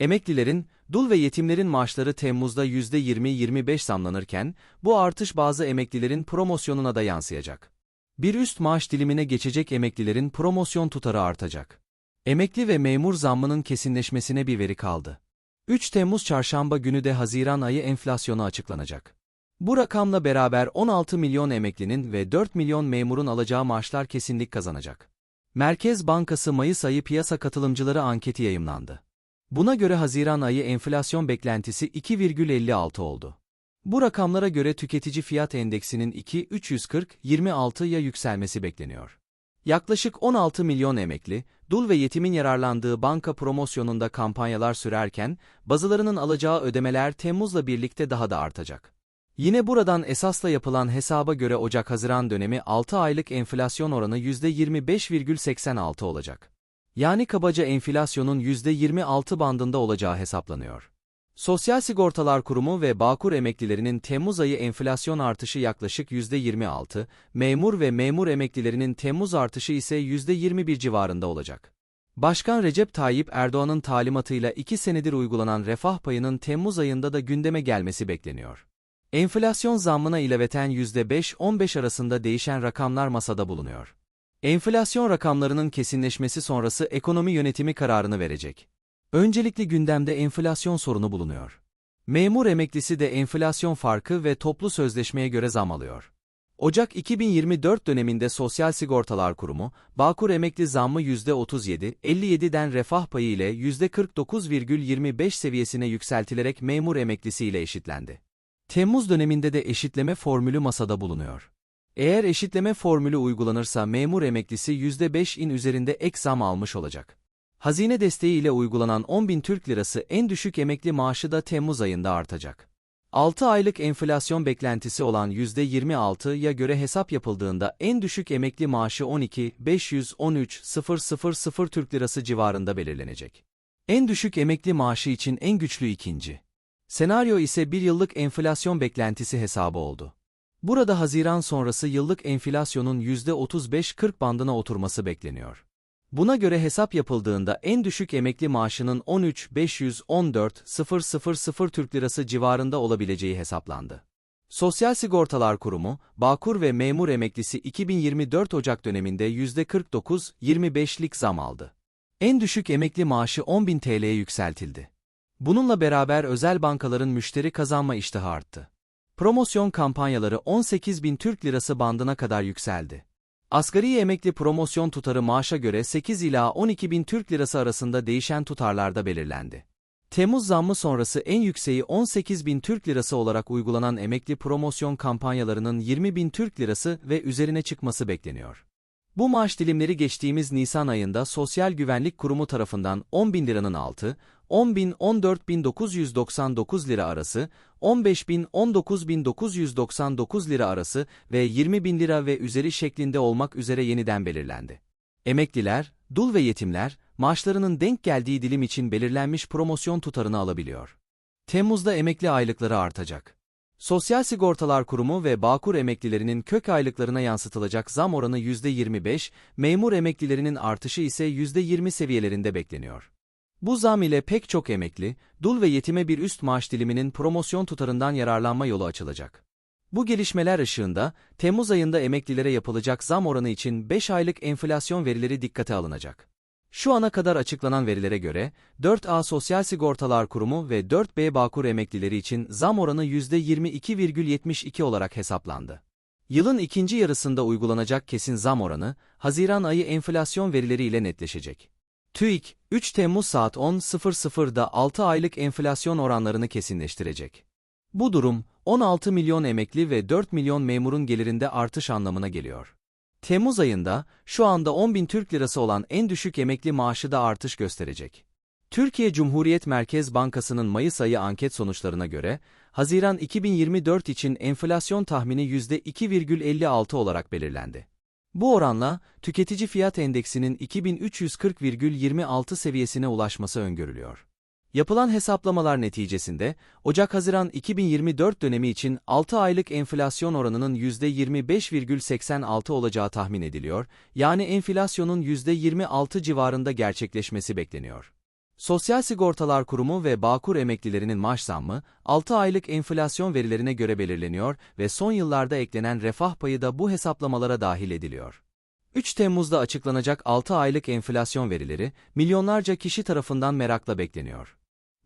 Emeklilerin, dul ve yetimlerin maaşları Temmuz'da %20-25 zamlanırken, bu artış bazı emeklilerin promosyonuna da yansıyacak. Bir üst maaş dilimine geçecek emeklilerin promosyon tutarı artacak. Emekli ve memur zammının kesinleşmesine bir veri kaldı. 3 Temmuz çarşamba günü de Haziran ayı enflasyonu açıklanacak. Bu rakamla beraber 16 milyon emeklinin ve 4 milyon memurun alacağı maaşlar kesinlik kazanacak. Merkez Bankası Mayıs ayı piyasa katılımcıları anketi yayımlandı. Buna göre Haziran ayı enflasyon beklentisi 2,56 oldu. Bu rakamlara göre tüketici fiyat endeksinin 2-340-26'ya yükselmesi bekleniyor. Yaklaşık 16 milyon emekli, dul ve yetimin yararlandığı banka promosyonunda kampanyalar sürerken, bazılarının alacağı ödemeler Temmuz'la birlikte daha da artacak. Yine buradan esasla yapılan hesaba göre Ocak-Haziran dönemi 6 aylık enflasyon oranı %25,86 olacak. Yani kabaca enflasyonun %26 bandında olacağı hesaplanıyor. Sosyal Sigortalar Kurumu ve Bağkur emeklilerinin Temmuz ayı enflasyon artışı yaklaşık %26, memur ve memur emeklilerinin Temmuz artışı ise %21 civarında olacak. Başkan Recep Tayyip Erdoğan'ın talimatıyla 2 senedir uygulanan refah payının Temmuz ayında da gündeme gelmesi bekleniyor. Enflasyon zammına ilaveten %5-15 arasında değişen rakamlar masada bulunuyor. Enflasyon rakamlarının kesinleşmesi sonrası ekonomi yönetimi kararını verecek. Öncelikli gündemde enflasyon sorunu bulunuyor. Memur emeklisi de enflasyon farkı ve toplu sözleşmeye göre zam alıyor. Ocak 2024 döneminde Sosyal Sigortalar Kurumu, Bağkur emekli zammı %37, 57'den refah payı ile %49,25 seviyesine yükseltilerek memur emeklisi ile eşitlendi. Temmuz döneminde de eşitleme formülü masada bulunuyor. Eğer eşitleme formülü uygulanırsa memur emeklisi %5'in üzerinde ek zam almış olacak. Hazine desteği ile uygulanan 10.000 Türk Lirası en düşük emekli maaşı da Temmuz ayında artacak. 6 aylık enflasyon beklentisi olan %26'ya göre hesap yapıldığında en düşük emekli maaşı 12.513.000 Türk Lirası civarında belirlenecek. En düşük emekli maaşı için en güçlü ikinci. Senaryo ise bir yıllık enflasyon beklentisi hesabı oldu. Burada Haziran sonrası yıllık enflasyonun %35-40 bandına oturması bekleniyor. Buna göre hesap yapıldığında en düşük emekli maaşının 13.514.000 Türk Lirası civarında olabileceği hesaplandı. Sosyal Sigortalar Kurumu, Bağkur ve memur emeklisi 2024 Ocak döneminde %49-25'lik zam aldı. En düşük emekli maaşı 10.000 TL'ye yükseltildi. Bununla beraber özel bankaların müşteri kazanma iştahı arttı. Promosyon kampanyaları 18 bin Türk Lirası bandına kadar yükseldi. Asgari emekli promosyon tutarı maaşa göre 8 ila 12 bin Türk Lirası arasında değişen tutarlarda belirlendi. Temmuz zammı sonrası en yükseği 18 bin Türk Lirası olarak uygulanan emekli promosyon kampanyalarının 20 bin Türk Lirası ve üzerine çıkması bekleniyor. Bu maaş dilimleri geçtiğimiz Nisan ayında Sosyal Güvenlik Kurumu tarafından 10 bin liranın altı, 10 bin 14 bin 999 lira arası, 15 bin 19 bin 999 lira arası ve 20 bin lira ve üzeri şeklinde olmak üzere yeniden belirlendi. Emekliler, dul ve yetimler, maaşlarının denk geldiği dilim için belirlenmiş promosyon tutarını alabiliyor. Temmuz'da emekli aylıkları artacak. Sosyal Sigortalar Kurumu ve Bağkur emeklilerinin kök aylıklarına yansıtılacak zam oranı %25, memur emeklilerinin artışı ise %20 seviyelerinde bekleniyor. Bu zam ile pek çok emekli, dul ve yetime bir üst maaş diliminin promosyon tutarından yararlanma yolu açılacak. Bu gelişmeler ışığında, Temmuz ayında emeklilere yapılacak zam oranı için 5 aylık enflasyon verileri dikkate alınacak. Şu ana kadar açıklanan verilere göre, 4A Sosyal Sigortalar Kurumu ve 4B Bağkur emeklileri için zam oranı %22,72 olarak hesaplandı. Yılın ikinci yarısında uygulanacak kesin zam oranı, Haziran ayı enflasyon verileriyle netleşecek. TÜİK, 3 Temmuz saat 10.00'da 6 aylık enflasyon oranlarını kesinleştirecek. Bu durum, 16 milyon emekli ve 4 milyon memurun gelirinde artış anlamına geliyor. Temmuz ayında, şu anda 10 bin Türk Lirası olan en düşük emekli maaşı da artış gösterecek. Türkiye Cumhuriyet Merkez Bankası'nın Mayıs ayı anket sonuçlarına göre, Haziran 2024 için enflasyon tahmini %2,56 olarak belirlendi. Bu oranla, tüketici fiyat endeksinin 2340,26 seviyesine ulaşması öngörülüyor. Yapılan hesaplamalar neticesinde, Ocak-Haziran 2024 dönemi için 6 aylık enflasyon oranının %25,86 olacağı tahmin ediliyor, yani enflasyonun %26 civarında gerçekleşmesi bekleniyor. Sosyal Sigortalar Kurumu ve Bağkur emeklilerinin maaş zammı, 6 aylık enflasyon verilerine göre belirleniyor ve son yıllarda eklenen refah payı da bu hesaplamalara dahil ediliyor. 3 Temmuz'da açıklanacak 6 aylık enflasyon verileri, milyonlarca kişi tarafından merakla bekleniyor.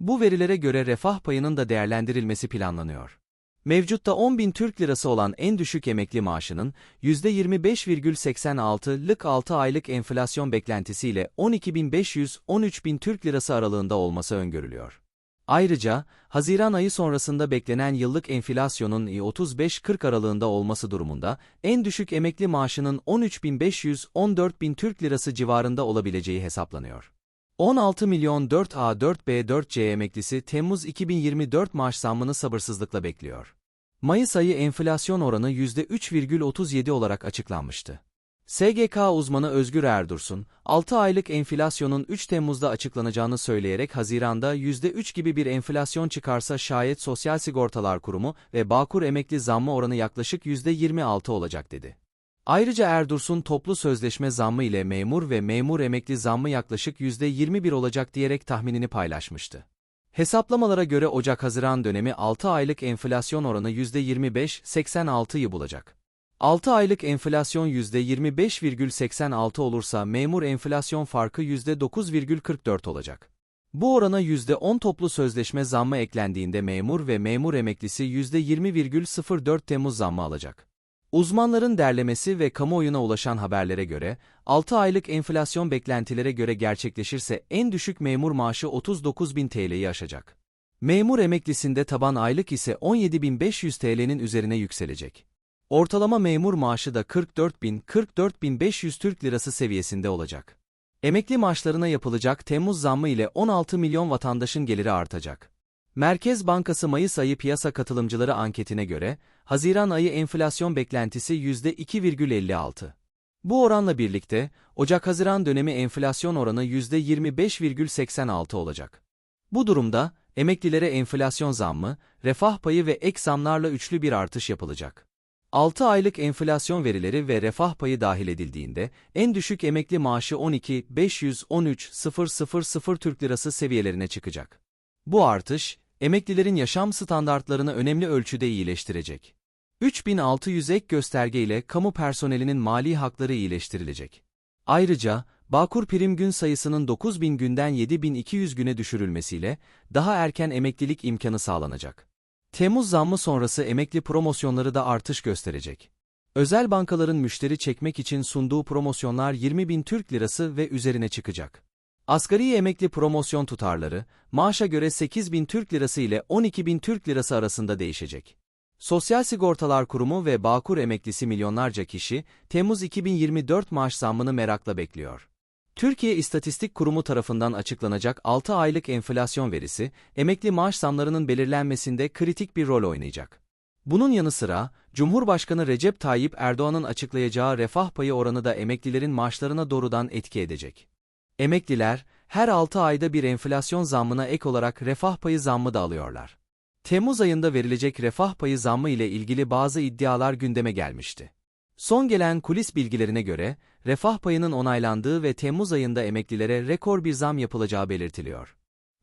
Bu verilere göre refah payının da değerlendirilmesi planlanıyor. Mevcutta 10 bin Türk lirası olan en düşük emekli maaşının %25,86'lık 6 aylık enflasyon beklentisiyle 12.500-13 bin Türk lirası aralığında olması öngörülüyor. Ayrıca, Haziran ayı sonrasında beklenen yıllık enflasyonun 35-40 aralığında olması durumunda, en düşük emekli maaşının 13.500-14 bin Türk lirası civarında olabileceği hesaplanıyor. 16 milyon 4A 4B 4C emeklisi Temmuz 2024 maaş zammını sabırsızlıkla bekliyor. Mayıs ayı enflasyon oranı %3,37 olarak açıklanmıştı. SGK uzmanı Özgür Erdursun, 6 aylık enflasyonun 3 Temmuz'da açıklanacağını söyleyerek Haziran'da %3 gibi bir enflasyon çıkarsa şayet Sosyal Sigortalar Kurumu ve Bağkur emekli zammı oranı yaklaşık %26 olacak dedi. Ayrıca Erdursun toplu sözleşme zammı ile memur ve memur emekli zammı yaklaşık %21 olacak diyerek tahminini paylaşmıştı. Hesaplamalara göre Ocak-Haziran dönemi 6 aylık enflasyon oranı %25-86'yı bulacak. 6 aylık enflasyon %25,86 olursa memur enflasyon farkı %9,44 olacak. Bu orana %10 toplu sözleşme zammı eklendiğinde memur ve memur emeklisi %20,04 Temmuz zammı alacak. Uzmanların derlemesi ve kamuoyuna ulaşan haberlere göre, 6 aylık enflasyon beklentilere göre gerçekleşirse en düşük memur maaşı 39.000 TL'yi aşacak. Memur emeklisinde taban aylık ise 17.500 TL'nin üzerine yükselecek. Ortalama memur maaşı da 44.000-44.500 Türk Lirası seviyesinde olacak. Emekli maaşlarına yapılacak Temmuz zammı ile 16 milyon vatandaşın geliri artacak. Merkez Bankası Mayıs ayı piyasa katılımcıları anketine göre, Haziran ayı enflasyon beklentisi %2,56. Bu oranla birlikte, Ocak-Haziran dönemi enflasyon oranı %25,86 olacak. Bu durumda, emeklilere enflasyon zammı, refah payı ve ek zamlarla üçlü bir artış yapılacak. 6 aylık enflasyon verileri ve refah payı dahil edildiğinde, en düşük emekli maaşı 12.513.000 Türk Lirası seviyelerine çıkacak. Bu artış, emeklilerin yaşam standartlarını önemli ölçüde iyileştirecek. 3600 ek gösterge ile kamu personelinin mali hakları iyileştirilecek. Ayrıca, Bağkur prim gün sayısının 9000 günden 7200 güne düşürülmesiyle daha erken emeklilik imkanı sağlanacak. Temmuz zammı sonrası emekli promosyonları da artış gösterecek. Özel bankaların müşteri çekmek için sunduğu promosyonlar 20 bin Türk Lirası ve üzerine çıkacak. Asgari emekli promosyon tutarları, maaşa göre 8 bin Türk Lirası ile 12 bin Türk Lirası arasında değişecek. Sosyal Sigortalar Kurumu ve Bağkur emeklisi milyonlarca kişi, Temmuz 2024 maaş zammını merakla bekliyor. Türkiye İstatistik Kurumu tarafından açıklanacak 6 aylık enflasyon verisi, emekli maaş zamlarının belirlenmesinde kritik bir rol oynayacak. Bunun yanı sıra, Cumhurbaşkanı Recep Tayyip Erdoğan'ın açıklayacağı refah payı oranı da emeklilerin maaşlarına doğrudan etki edecek. Emekliler, her 6 ayda bir enflasyon zammına ek olarak refah payı zammı da alıyorlar. Temmuz ayında verilecek refah payı zammı ile ilgili bazı iddialar gündeme gelmişti. Son gelen kulis bilgilerine göre, refah payının onaylandığı ve Temmuz ayında emeklilere rekor bir zam yapılacağı belirtiliyor.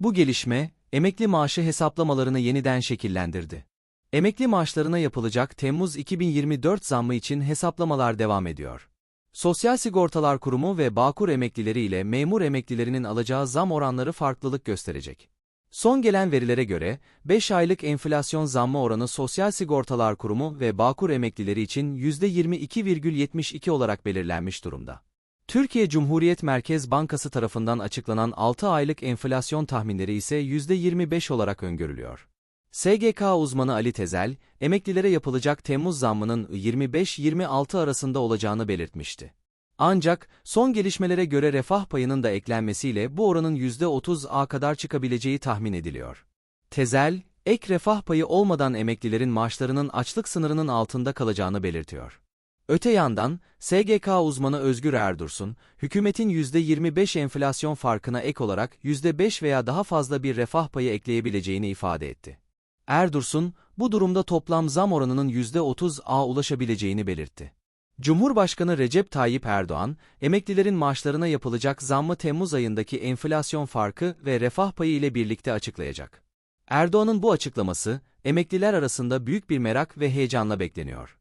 Bu gelişme, emekli maaşı hesaplamalarını yeniden şekillendirdi. Emekli maaşlarına yapılacak Temmuz 2024 zammı için hesaplamalar devam ediyor. Sosyal Sigortalar Kurumu ve Bağkur emeklileri ile memur emeklilerinin alacağı zam oranları farklılık gösterecek. Son gelen verilere göre, 5 aylık enflasyon zammı oranı Sosyal Sigortalar Kurumu ve Bağkur emeklileri için %22,72 olarak belirlenmiş durumda. Türkiye Cumhuriyet Merkez Bankası tarafından açıklanan 6 aylık enflasyon tahminleri ise %25 olarak öngörülüyor. SGK uzmanı Ali Tezel, emeklilere yapılacak Temmuz zammının 25-26 arasında olacağını belirtmişti. Ancak son gelişmelere göre refah payının da eklenmesiyle bu oranın %30'a kadar çıkabileceği tahmin ediliyor. Tezel, ek refah payı olmadan emeklilerin maaşlarının açlık sınırının altında kalacağını belirtiyor. Öte yandan, SGK uzmanı Özgür Erdursun, hükümetin %25 enflasyon farkına ek olarak %5 veya daha fazla bir refah payı ekleyebileceğini ifade etti. Erdursun, bu durumda toplam zam oranının %30'a ulaşabileceğini belirtti. Cumhurbaşkanı Recep Tayyip Erdoğan, emeklilerin maaşlarına yapılacak zammı Temmuz ayındaki enflasyon farkı ve refah payı ile birlikte açıklayacak. Erdoğan'ın bu açıklaması, emekliler arasında büyük bir merak ve heyecanla bekleniyor.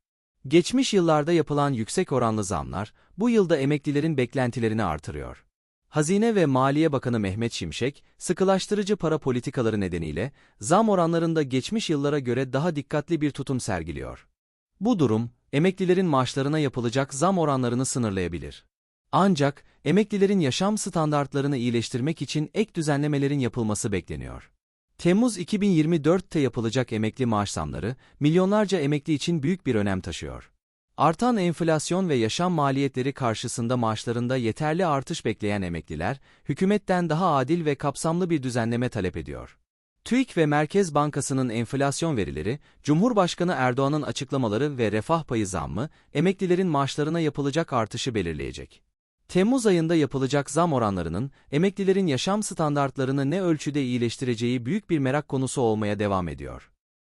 Geçmiş yıllarda yapılan yüksek oranlı zamlar, bu yılda emeklilerin beklentilerini artırıyor. Hazine ve Maliye Bakanı Mehmet Şimşek, sıkılaştırıcı para politikaları nedeniyle zam oranlarında geçmiş yıllara göre daha dikkatli bir tutum sergiliyor. Bu durum, emeklilerin maaşlarına yapılacak zam oranlarını sınırlayabilir. Ancak, emeklilerin yaşam standartlarını iyileştirmek için ek düzenlemelerin yapılması bekleniyor. Temmuz 2024'te yapılacak emekli maaş zamları, milyonlarca emekli için büyük bir önem taşıyor. Artan enflasyon ve yaşam maliyetleri karşısında maaşlarında yeterli artış bekleyen emekliler, hükümetten daha adil ve kapsamlı bir düzenleme talep ediyor. TÜİK ve Merkez Bankası'nın enflasyon verileri, Cumhurbaşkanı Erdoğan'ın açıklamaları ve refah payı zammı, emeklilerin maaşlarına yapılacak artışı belirleyecek. Temmuz ayında yapılacak zam oranlarının, emeklilerin yaşam standartlarını ne ölçüde iyileştireceği büyük bir merak konusu olmaya devam ediyor.